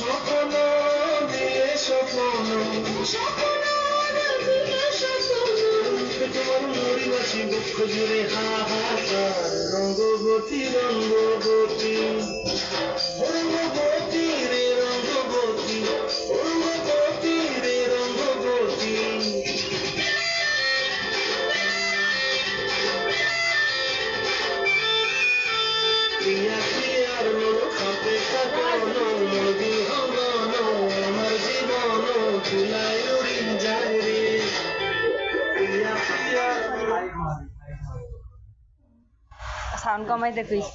স্বপ্ন দিয়ে স্বপ্ন। স্বপ্ন দিয়ে স্বপ্ন তোমার মরি বাসি বুক জুড়ে হা হা রঙ্গবতী রঙ্গবতী। রঙ্গবতী রে, রঙ্গবতী। রঙ্গবতী রে, রঙ্গবতী। প্রিয়া প্রিয়ার লোক হাতে কাটায়। সাউন্ড কমাই কইছি